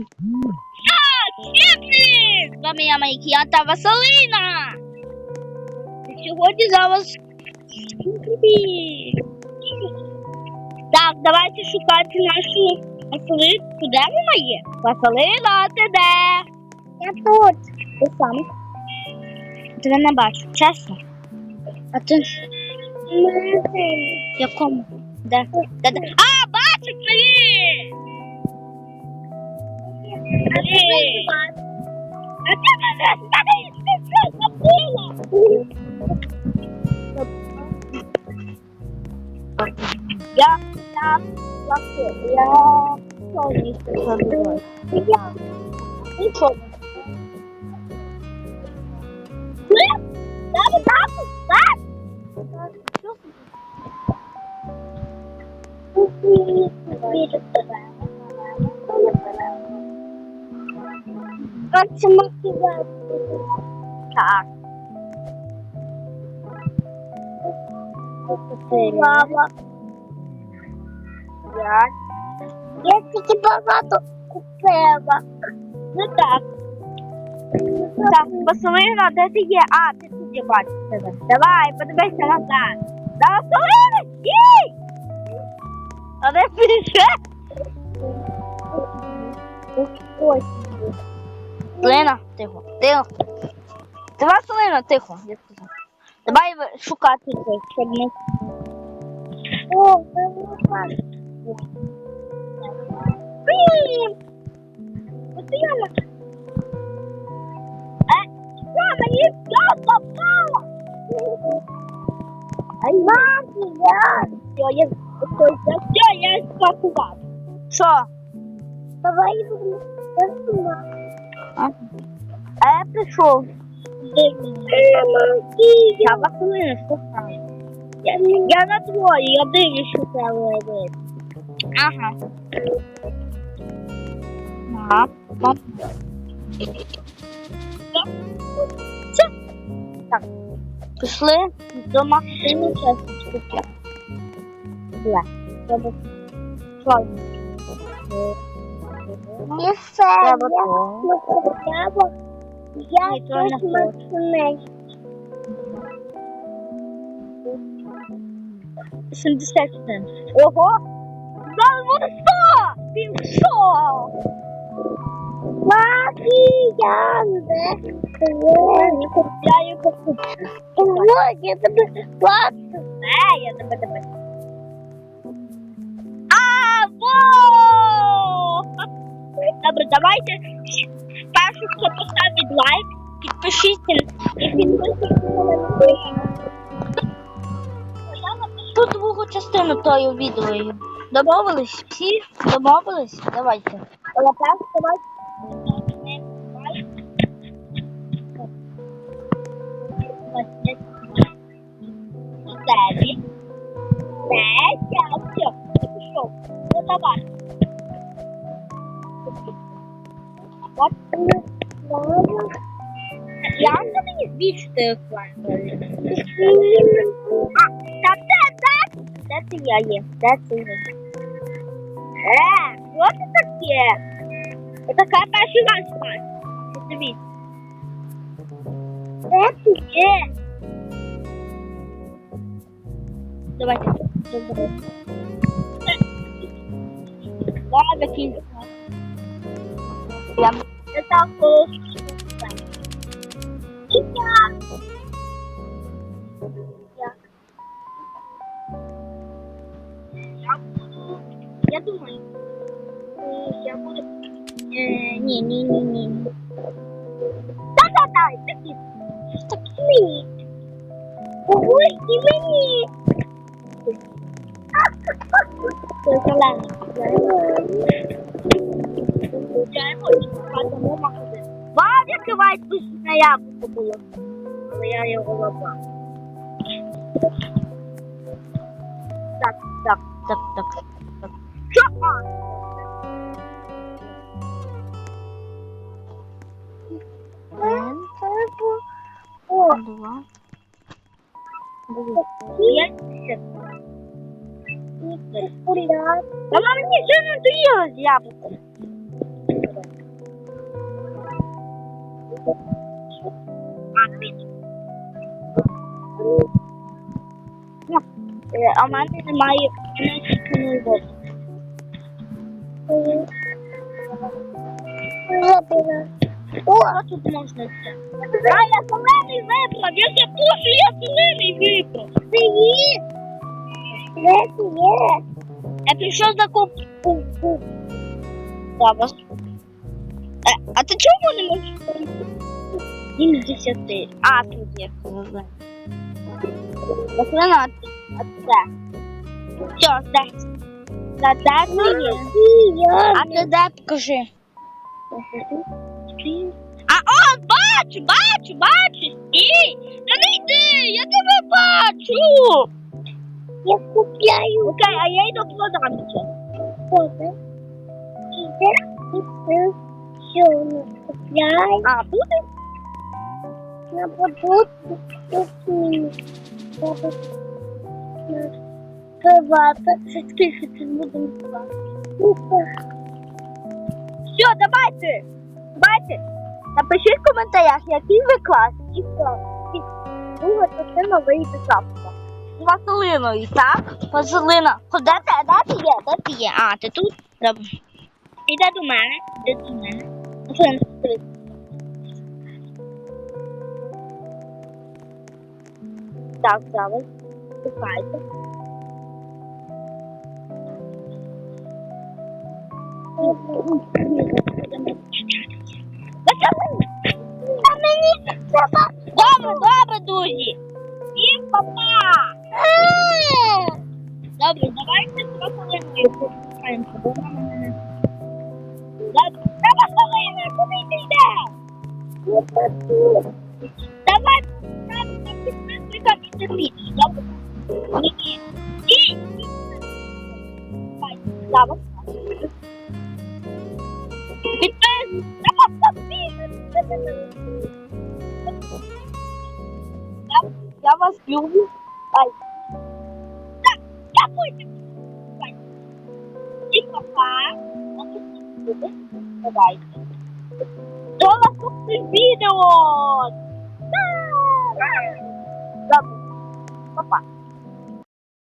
Всім! З вами я Майкія та Василина. Сьогодні за вас. Так, давайте шукати нашу Василинку. Де вона є? Василина, ти де? Я тут. Ти сам. Тебе не бачу, чесно. А ти в якому? Де? де? А, бачу, привіт! Привіт! А ти мене знаєш, ти що забула? Я, я, я, я, що не забула? Я, нічого. Ти? Так, так, так. Как мотивация. Так. Мама. Я. Я тільки багато купила. Ну так. Так, Василина, де ти є? А, ти тут я бачу тебе. Давай, подивися назад. Да, Василина, їй! А де ти ще? Василина, тихо, тихо. Ти Василина, тихо. Я. Давай шукати цей, щоб не... О, це. Блін! Василина! Е, що, мені все попало? Ай, мамі, я. Все, я... Все, я спакував. Що? Давай будемо. А? А я прийшов. Я Василина, що там? Я, я на твої, я дивлюсь, що це вийде. Ага. Мам. Це. Так. Пішли до машини часочки. Бля. Треба. Що? Треба Я треба. Я не щось мацне. 71. Ого! Зараз буде 100! Він 100! Мафія, де? Я його куплю. Вот, я тебе плачу. Е, я тебе тебе. А, во! Добре, давайте спершу, хто поставить лайк, підпишіться і. Я напишу другу частину тої відео. Домовились? Всі? Домовились? Давайте. Перше давайте. Дев'ять. Я пішов. Ну давай. Я на мені збільшити екран. А, та де, де? Де ти я є? Де ти є? Е, що це таке? Це така перший раз бачу. Дивіться. Де ти є? Давайте. Добре. Ладно, кінь. Я це також. І я. Буду. Я думаю. Я буду. Е. Такі. Ой, і мені. Це зелений. Включаємо і шукаємо магазин. Вам яке пишне яблуко було. Але я його лапав. Так, так, так, так. так. Що? А, два. П'ять. і куляр. Вона мені ще А. Е, А в мене немає не води. О, що тут можна? А, я зелений вибрав, я тебе пушу, я зелений вибрав. Ти є? Де ти є? Я прийшов за куп. Зараз. Е, а ти чому не можеш пройти? Він з десяти. А, тут є. Рослина, а це. Все, де? За де є? А ти де покажи? А о, бачу, бачу, бачу. Стій! Та не йди, я тебе бачу. Я купляю Окей, а я йду продамся. воду. Іде і все. Нас купляє? А, буде? Продукти. Тут Привати. Скільки це будемо платити? Все, давайте. Давайте. Напишіть в коментарях, який ви клас. І все. Друга частина вийде завтра. З Василиною, так? Василина. Де ти? Де ти є? Де ти є? А, ти тут? Добре. Іде до мене. Іде до мене. Василина, Так, мені треба. Добре, добре, друзі. Всім папа. Добре, давайте Василиною пошукаємося, бо вона мене та Василина, куди ти йдеш? Давай, терпіть, добре? Ні, ні. Ні, ні. Давай, зараз. Підпис. Я, я вас люблю. Ай. Так, дякую. І папа. Давайте. До наступних відео.